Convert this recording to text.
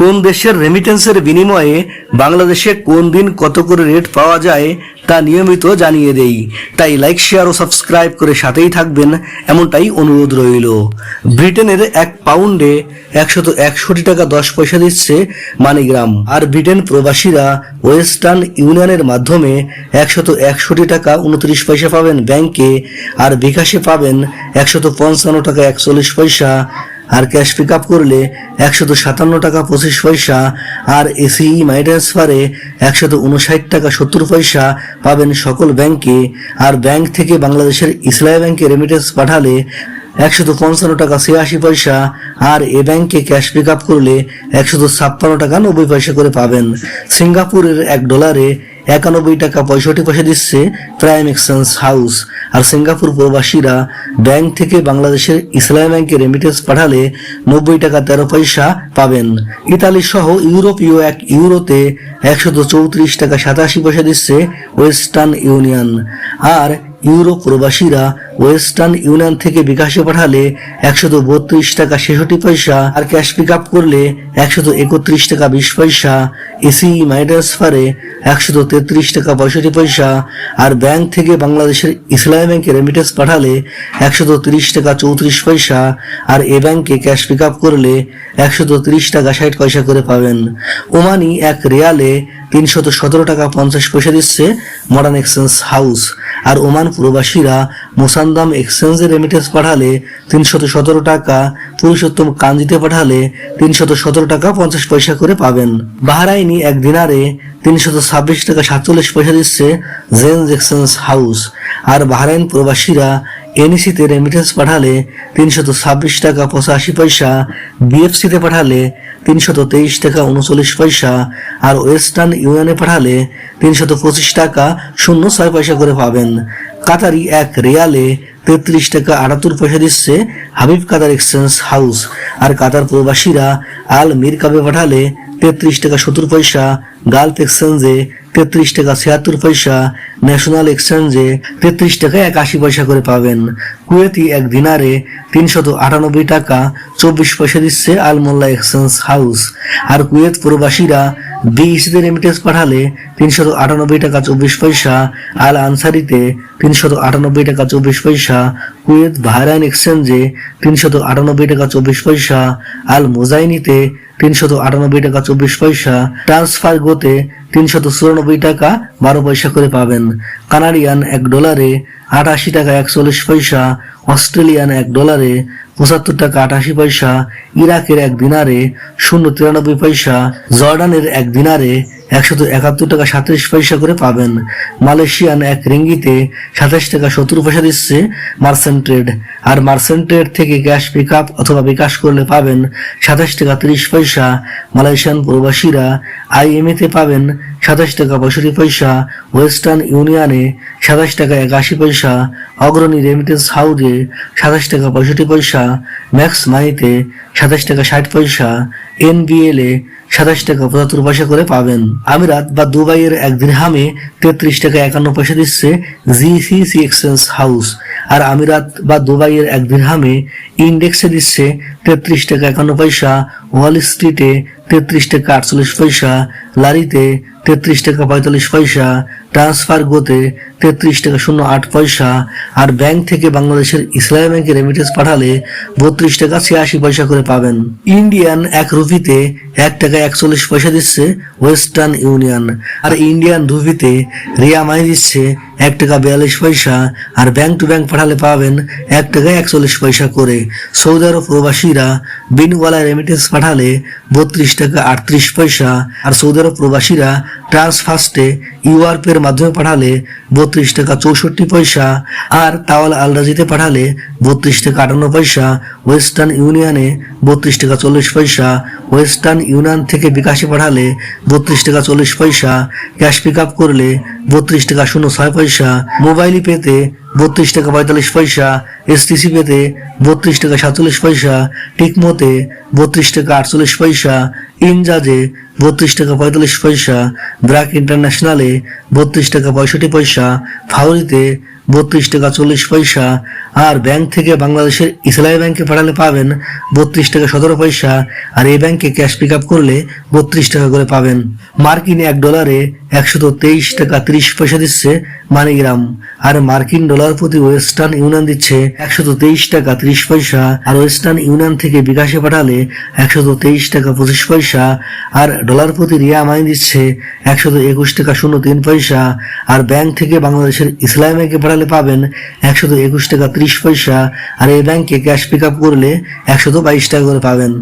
কোন দেশের রেমিটেন্সের বিনিময়ে বাংলাদেশে কোন দিন কত করে রেট পাওয়া যায় তা নিয়মিত জানিয়ে দেই। তাই লাইক শেয়ার ও সাবস্ক্রাইব করে সাথেই থাকবেন, এমনটাই অনুরোধ রইল। ব্রিটেনের এক পাউন্ডে একশত একষট্টি টাকা দশ পয়সা দিচ্ছে মানিগ্রাম। আর ব্রিটেন প্রবাসীরা ওয়েস্টার্ন ইউনিয়নের মাধ্যমে একশত একষট্টি টাকা উনত্রিশ পয়সা পাবেন ব্যাংকে, আর বিকাশে পাবেন একশত পঞ্চান্ন টাকা একচল্লিশ পয়সা। আর ক্যাশ পিক আপ করলে একশত সাতান্ন টাকা পঁচিশ পয়সা, আর এসিই মাই ট্রান্সফারে একশত উনষাট টাকা সত্তর পয়সা পাবেন সকল ব্যাংকে। আর ব্যাংক থেকে বাংলাদেশের ইসলামী ব্যাংকে রেমিটেন্স পাঠালে একশত পঞ্চান্ন টাকা ছিয়াশি পয়সা, আর এ ব্যাংকে ক্যাশ পিক আপ করলে একশত ছাপ্পান্ন টাকা নব্বই পয়সা করে পাবেন। সিঙ্গাপুরের এক ডলারে একানব্বই টাকা পঁয়ষট্টি পয়সা দিচ্ছে প্রাইম এক্সচেঞ্জ হাউস আর সিঙ্গাপুর প্রবাসীরা ব্যাংক থেকে বাংলাদেশের ইসলামী ব্যাংকে রেমিটেন্স পাঠালে নব্বই টাকা তেরো পয়সা পাবেন। ইতালি সহ ইউরোপীয় এক ইউরোতে একশত চৌত্রিশ টাকা সাতাশি পয়সা দিচ্ছে ওয়েস্টার্ন ইউনিয়ন আর ইউরো প্রবাসীরা ওয়েস্টার্ন ইউনিয়ন থেকে বিকাশে পাঠালে একশত বত্রিশ টাকা ছেষট্টি পয়সা আর ক্যাশ পিক আপ করলে একশত একত্রিশ টাকা বিশ পয়সা, এসি মাই ট্রান্সফারে একশত তেত্রিশ টাকা পঁয়ষট্টি পয়সা আর ব্যাংক থেকে বাংলাদেশের ইসলামী ব্যাংকে রেমিটেন্স পাঠালে একশত তিরিশ টাকা চৌত্রিশ পয়সা আর এ ব্যাংকে ক্যাশ পিক আপ করলে একশত তিরিশ টাকা ষাট পয়সা করে পাবেন। ওমানি এক রিয়ালে তিনশত সতেরো টাকা পঞ্চাশ পয়সা দিচ্ছে মডার্ন এক্সচেঞ্জ হাউস আর ওমান প্রবাসীরা মোসান্দাম এক্সচেঞ্জে রেমিটেন্স পাঠালে তিনশত সতেরো টাকা, পুরুষোত্তম কাঞ্জিতে পাঠালে তিনশত সতেরো টাকা পঞ্চাশ পয়সা করে পাবেন। বাহরাইনি এক দিনারে তিনশত ছাব্বিশ টাকা সাতচল্লিশ পয়সা দিচ্ছে জেন্স এক্সচেঞ্জ হাউস। আর বাহরাইন প্রবাসীরা এনইসিতে রেমিটেন্স পাঠালে তিনশত ছাব্বিশ টাকা পঁচাশি পয়সা বিএফসিতে পাঠালে তিনশত তেইশ টাকা উনচল্লিশ পয়সা আর ওয়েস্টার্ন ইউনিয়নে পাঠালে তিনশত পঁচিশ টাকা শূন্য ছয় পয়সা করে পাবেন। কাতারি এক রিয়ালে তেত্রিশ টাকা আটাত্তর পয়সা দিচ্ছে হাবিব কাতার এক্সচেঞ্জ হাউস। আর কাতার প্রবাসীরা আল মির কাবে পাঠালে তেত্রিশ টাকা সত্তর পয়সা গালফ এক্সচেঞ্জে তেত্রিশ টাকা ছিয়াত্তর পয়সা ন্যাশনাল এক্সচেঞ্জে তেত্রিশ টাকা একাশি পয়সা করে পাবেন। কুয়েতি এক দিনারে তিনশত আটানব্বই টাকা চব্বিশ পয়সা দিচ্ছে আলমোল্লা এক্সচেঞ্জ হাউস আর কুয়েত প্রবাসীরা বিইসিতে রেমিটেন্স পাঠালে তিনশত আটানব্বই টাকা চব্বিশ পয়সা, আল আনসারিতে তিনশত আটানব্বই টাকা চব্বিশ পয়সা, কুয়েত বাহরাইন এক্সচেঞ্জে তিনশত আটানব্বই টাকা চব্বিশ পয়সা, আল মোজাইনিতে তিনশত আটানব্বই টাকা চব্বিশ পয়সা ট্রান্সফার গোতে তিনশত চুরানব্বই টাকা বারো পয়সা করে পাবেন। কানাডিয়ান এক ডলারে আটাশি টাকা একচল্লিশ পয়সা অস্ট্রেলিয়ান এক ডলারে পঁচাত্তর টাকা আটাশি পয়সা ইরাকের এক দিনারে শূন্য তিরানব্বই পয়সা জর্ডানের এক দিনারে একশত একাত্তর টাকা সাতাশ পয়সা করে পাবেন। মালয়েশিয়ান এক রিঙ্গিতে সাতাশ টাকা সত্তর পয়সা দিচ্ছে মার্সেন্ট ট্রেড আর মার্সেন্ট ট্রেড থেকে ক্যাশ পিক আপ অথবা বিকাশ করলে পাবেন সাতাশ টাকা তিরিশ পয়সা। মালয়েশিয়ান প্রবাসীরা আইএমএতে পাবেন সাতাশ টাকা পঁয়ষট্টি পয়সা। ওয়েস্টার্ন ইউনিয়নে সাতাশ টাকা একাশি পয়সা। অগ্রণী রেমিটেন্স হাউজে সাতাশ টাকা পঁয়ষট্টি পয়সা। ম্যাক্স মাইতে সাতাশ টাকা ষাট পয়সা। এনবিএল এ সাতাশ টাকা পঁচাত্তর পয়সা করে পাবেন। আমিরাত বা দুবাইয়ের এক দিরহামে তেত্রিশ টাকা একান্ন পয়সা দিচ্ছে জিসিসি এক্সচেঞ্জ হাউস। আর আমিরাত বা দুবাইয়ের এক দিরহামে ইন্ডেক্সে দিচ্ছে তেত্রিশ টাকা একান্ন পয়সা, ওয়াল স্ট্রিটে তেত্রিশ টাকা আটচল্লিশ পয়সা, লারিতে তেত্রিশ টাকা পঁয়তাল্লিশ পয়সা ট্রান্সফার গোতে তেত্রিশ টাকা শূন্য আট পয়সা। আর ব্যাংক থেকে বাংলাদেশের ইসলামী ব্যাংকে রেমিটেন্স পাঠালে বত্রিশ টাকা ছিয়াশি পয়সা করে পাবেন। ইন্ডিয়ান এক রুপিতে এক টাকা একচল্লিশ পয়সা দিচ্ছে ওয়েস্টার্ন ইউনিয়ন। আর ইন্ডিয়ান রুপিতে রিয়া মানি দিচ্ছে এক টাকা বিয়াল্লিশ পয়সা। আর ব্যাংক টু ব্যাংক পাঠালে পাবেন এক টাকা একচল্লিশ পয়সা করে। সৌদি আরব প্রবাসীরা বিনওয়ালা রেমিটেন্স পাঠালে বত্রিশ টাকা আটত্রিশ পয়সা। আর সৌদি আরব প্রবাসীরা ট্রান্সফার্স্টে ইউআরপের মাধ্যমে পাঠালে বত্রিশ টাকা চৌষট্টি পয়সা। আর তাওয়াল আলরাজিতে পাঠালে বত্রিশ টাকা আটান্ন পয়সা। ওয়েস্টার্ন ইউনিয়নে বত্রিশ টাকা চল্লিশ পয়সা। ওয়েস্টার্ন ইউনিয়ন থেকে বিকাশে পাঠালে বত্রিশ টাকা চল্লিশ পয়সা। ক্যাশ পিক আপ করলে বত্রিশ টাকা শূন্য ছয় পয়সা। মোবাইল পেতে বত্রিশ টাকা পঁয়তাল্লিশ পয়সা। এসটিসি পেতে বত্রিশ টাকা সাতচল্লিশ পয়সা। টিকমোতে বত্রিশ টাকা আটচল্লিশ পয়সা। ইনজাজে বত্রিশ টাকা পঁয়তাল্লিশ পয়সা। ব্র্যাক ইন্টারন্যাশনালে বত্রিশ টাকা পঁয়ষট্টি পয়সা। ফাউরিতে বত্রিশ টাকা চল্লিশ পয়সা। আর ব্যাংক থেকে বাংলাদেশের ইসলামী ব্যাংকে পাঠালে পাবেন বত্রিশ টাকা সতেরো পয়সা, আর এই ব্যাংকে ক্যাশ পিক আপ করলে বত্রিশ টাকা করে পাবেন। মার্কিন এক ডলারে একশত তেইশ টাকা ত্রিশ পয়সা দিচ্ছে মানিগ্রাম, আর মার্কিন ডলার প্রতি ওয়েস্টার্ন ইউনিয়ন দিচ্ছে একশত তেইশ টাকা ত্রিশ পয়সা, আর ওয়েস্টার্ন ইউনিয়ন থেকে বিকাশে পাঠালে একশত তেইশ টাকা পঁচিশ পয়সা, আর ডলার প্রতি রিয়া মানি দিচ্ছে একশত একুশ টাকা শূন্য তিন পয়সা, আর ব্যাংক থেকে বাংলাদেশের ইসলামী ব্যাংকে পাঠালে পাবেন একশত একুশ টাকা ত্রিশ পয়সা আর এই ব্যাংকে ক্যাশ পিক আপ করলে একশত বাইশ টাকা করে পাবেন।